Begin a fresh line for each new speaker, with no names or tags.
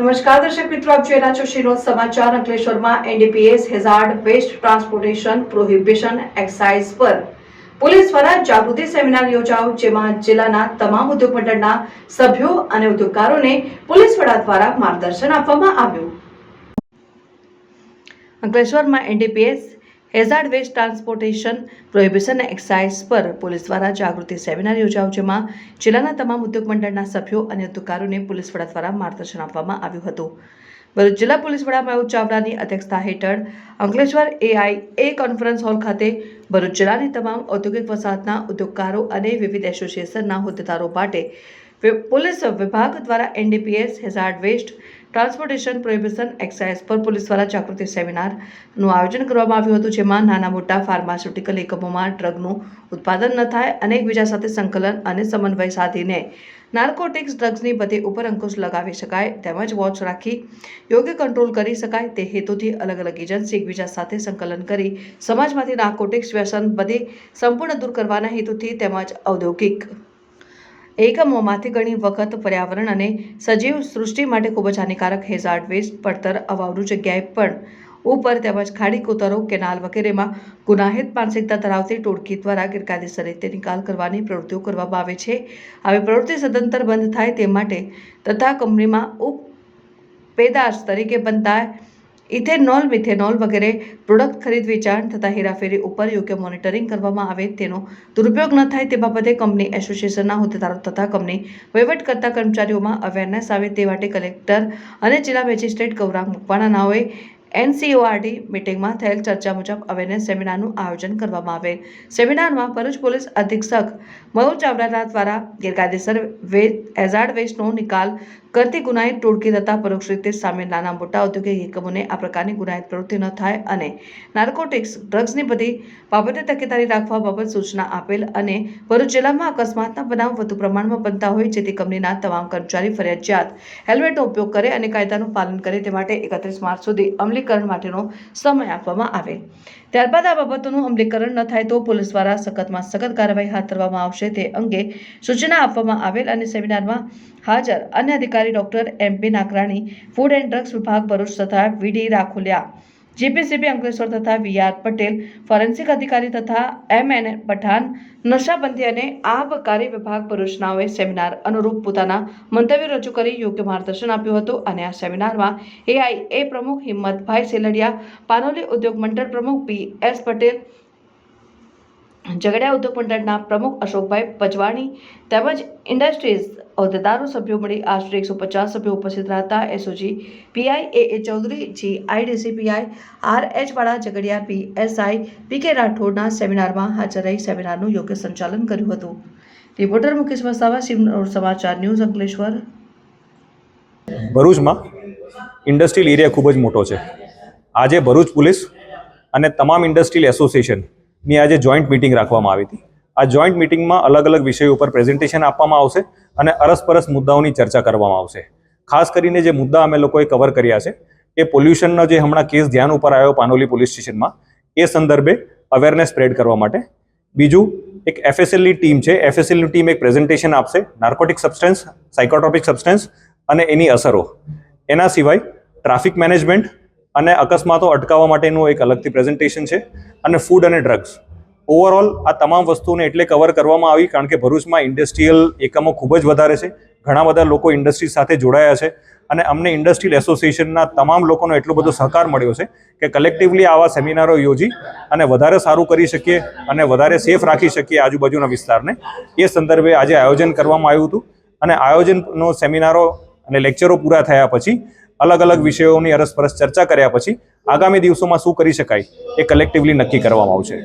નમસ્કાર, દર્શક મિત્રો, આપ જોઈ રહ્યા છો શિરોજ સમાચાર અંકલેશ્વરમાં NDPS hazard waste transportation prohibition excise પર. પોલીસ દ્વારા જાગૃતિ સેમિનાર યોજાયો, જેમાં જિલ્લાના તમામ ઉદ્યોગ મંડળના સભ્યો અને ઉદ્યોગકારોને પોલીસ વડા દ્વારા માર્ગદર્શન આપવામાં આવ્યું. અંકલેશ્વરમાં NDPS, hazard waste transportation, prohibition excise પર પોલીસ દ્વારા જાગૃતિ સેમિનાર યોજાયો, જેમાં જિલ્લાના તમામ ઉદ્યોગ મંડળના સભ્યો અને ઉદ્યોગકારોને પોલીસ વડા દ્વારા માર્ગદર્શન આપવામાં આવ્યું હતું. ભરૂચ જિલ્લા પોલીસ વડા મયુર ચાવડાની અધ્યક્ષતા હેઠળ Ankleshwar AI A conference hall ખાતે ભરૂચ જિલ્લાની તમામ ઔદ્યોગિક વસાહતના ઉદ્યોગકારો અને વિવિધ એસોસિએશનના હોદ્દેદારો માટે પોલીસ વિભાગ દ્વારા NDPS hazard waste transportation prohibition excise પર પોલીસ દ્વારા જાગૃતિ સેમિનારનું આયોજન કરવામાં આવ્યું હતું, જેમાં નાના મોટા ફાર્માસ્યુટિકલ એકમોમાં ડ્રગનું ઉત્પાદન ન થાય અને એકબીજા સાથે સંકલન અને સમન્વય સાધીને નાર્કોટિક્સ ડ્રગ્સની બધી ઉપર અંકુશ લગાવી શકાય તેમજ વોચ રાખી યોગ્ય કંટ્રોલ કરી શકાય તે હેતુથી અલગ અલગ એજન્સી એકબીજા સાથે સંકલન કરી સમાજમાંથી નાર્કોટિક્સ વ્યસન બધી સંપૂર્ણ દૂર કરવાના હેતુથી તેમજ ઔદ્યોગિક એકમોમાંથી ઘણી વખત પર્યાવરણ અને સજીવ સૃષ્ટિ માટે ખૂબ જ હાનિકારક હેઝાર્ડ વેસ્ટ પડતર અવાવરું જગ્યાએ પણ ઉપર તેમજ ખાડી કોતરો, કેનાલ વગેરેમાં ગુનાહિત માનસિકતા ધરાવતી ટોળકી દ્વારા ગેરકાયદેસર રીતે નિકાલ કરવાની પ્રવૃત્તિઓ કરવામાં આવે છે. આવી પ્રવૃત્તિ સદંતર બંધ થાય તે માટે તથા કંપનીમાં ઉપ પેદાશ તરીકે બનતા ઇથેનોલ, મિથેનોલ વગેરે પ્રોડક્ટ ખરીદ વેચાણ તથા હેરાફેરી ઉપર યોગ્ય મોનિટરિંગ કરવામાં આવે તેનો દુરુપયોગ ન થાય તે બાબતે કંપની એસોસિએશનના હોદ્દેદારો તથા કંપની વહીવટ કરતા કર્મચારીઓમાં અવેરનેસ આવે તે માટે કલેક્ટર અને જિલ્લા મેજિસ્ટ્રેટ ગૌરાંગ મકવાણા નાઓએ એનસીઓઆરડી મિટિંગમાં થયેલ ચર્ચા મુજબ અવેરનેસ સેમિનારનું આયોજન કરવામાં આવેલ સેમિનારમાં ભરૂચ પોલીસ અધિક્ષક મયુર ચાવડાના દ્વારા ગેરકાયદેસર વે એઝાર્ડ વેસ્ટનો નિકાલ કરતી ગુનાહિત ટોળકી તથા પરોક્ષ રીતે સામે નાના મોટા ઔદ્યોગિક એકમોને આ પ્રકારની ગુનાહિત પ્રવૃત્તિ ન થાય અને નાર્કોટિક્સ ડ્રગ્સની બધી બાબતે તકેદારી રાખવા બાબત સૂચના આપેલ અને ભરૂચ જિલ્લામાં અકસ્માતના બનાવ વધુ પ્રમાણમાં બનતા હોય જેથી કંપનીના તમામ કર્મચારી ફરજિયાત હેલ્મેટનો ઉપયોગ કરે અને કાયદાનું પાલન કરે તે માટે એકત્રીસ માર્ચ સુધી અમલીકરણ માટેનો સમય આપવામાં આવે. ત્યારબાદ આ બાબતોનું અમલીકરણ ન થાય તો પોલીસ દ્વારા સખતમાં સખત કાર્યવાહી હાથ ધરવામાં આવશે તે અંગે સૂચના આપવામાં આવેલ અને સેમિનારમાં હાજર અન્ય અધિકારી doctor M P Nakrani, food and drugs વિભાગ ભરૂચ તથા વીડી રાખોલિયા. જીપીસીબી અંકલેશ્વર તથા વીઆર પટેલ, ફોરેન્સિક અધિકારી તથા એમ એન પઠાણ, નશાબંધી અને આબકારી વિભાગ ભરૂચનાઓએ સેમિનાર અનુરૂપ પોતાના મંતવ્યો રજૂ કરી યોગ્ય માર્ગદર્શન આપ્યું હતું અને આ સેમિનારમાં એઆઈ એ પ્રમુખ હિંમતભાઈ સેલડિયા, પાનોલી ઉદ્યોગ મંડળ પ્રમુખ પી એસ પટેલ ઝઘડિયા ઉદ્યોગ મંડળના પ્રમુખ અશોકભાઈ પજવાણી તેમજ ઇન્ડસ્ટ્રીઝ હોદ્દેદારો સભ્યો મળી. આશરે એકસો પચાસ સભ્યો ઉપસ્થિત રહ્યા SOG PI A A Chaudhary, G IDC PI, R H Vala Jhagadia PSI પી કે રાઠોડના સેમિનારમાં હાજર રહી સેમિનારનું યોગ્ય સંચાલન કર્યું હતું. રિપોર્ટર મુકેશ વસાવા સિમરોડ સમાચાર ન્યૂઝ અંકલેશ્વર.
ભરૂચમાં ઇન્ડસ્ટ્રીયલ એરિયા ખૂબ જ મોટો છે. આજે ભરૂચ પોલીસ અને તમામ ઇન્ડસ્ટ્રીયલ એસોસિએશનની આજે જોઈન્ટ મિટિંગ રાખવામાં આવી હતી. આ જોઈન્ટ મિટિંગમાં અલગ અલગ વિષયો ઉપર પ્રેઝન્ટેશન આપવામાં આવશે અને અરસપરસ મુદ્દાઓની ચર્ચા કરવામાં આવશે. ખાસ કરીને જે મુદ્દા અમે લોકોએ કવર કર્યા છે, એ પોલ્યુશનનો જે હમણાં કેસ ધ્યાન ઉપર આવ્યો પાનોલી પોલીસ સ્ટેશનમાં એ સંદર્ભે અવેરનેસ સ્પ્રેડ કરવા માટે. બીજું, એક એફએસએલની ટીમ છે એફએસએલની ટીમ એક પ્રેઝન્ટેશન આપશે નાર્કોટિક સબસ્ટન્સ સાયકોટ્રોપિક સબસ્ટન્સ અને એની અસરો. એના સિવાય ટ્રાફિક મેનેજમેન્ટ અને અકસ્માતો અટકાવવા માટેનું એક અલગથી પ્રેઝન્ટેશન છે અને ફૂડ અને ડ્રગ્સ ઓવરઓલ આ તમામ વસ્તુઓને એટલે કવર કરવામાં આવી કારણ કે ભરૂચમાં ઇન્ડસ્ટ્રીયલ એકમો ખૂબ જ વધારે છે. ઘણા બધા લોકો ઇન્ડસ્ટ્રી સાથે જોડાયા છે અને અમને ઇન્ડસ્ટ્રીયલ એસોસિએશનના તમામ લોકોનો એટલો બધો સહકાર મળ્યો છે કે કલેક્ટિવલી આવા સેમિનારો યોજી અને વધારે સારું કરી શકીએ અને વધારે સેફ રાખી શકીએ આજુબાજુના વિસ્તારને. એ સંદર્ભે આજે આયોજન કરવામાં આવ્યું હતું અને આયોજનનો સેમિનારો અને લેક્ચરો પૂરા થયા પછી અલગ અલગ વિષયોની અરસપરસ ચર્ચા કર્યા પછી આગામી દિવસોમાં શું કરી શકાય એ કલેક્ટિવલી નક્કી કરવામાં આવશે.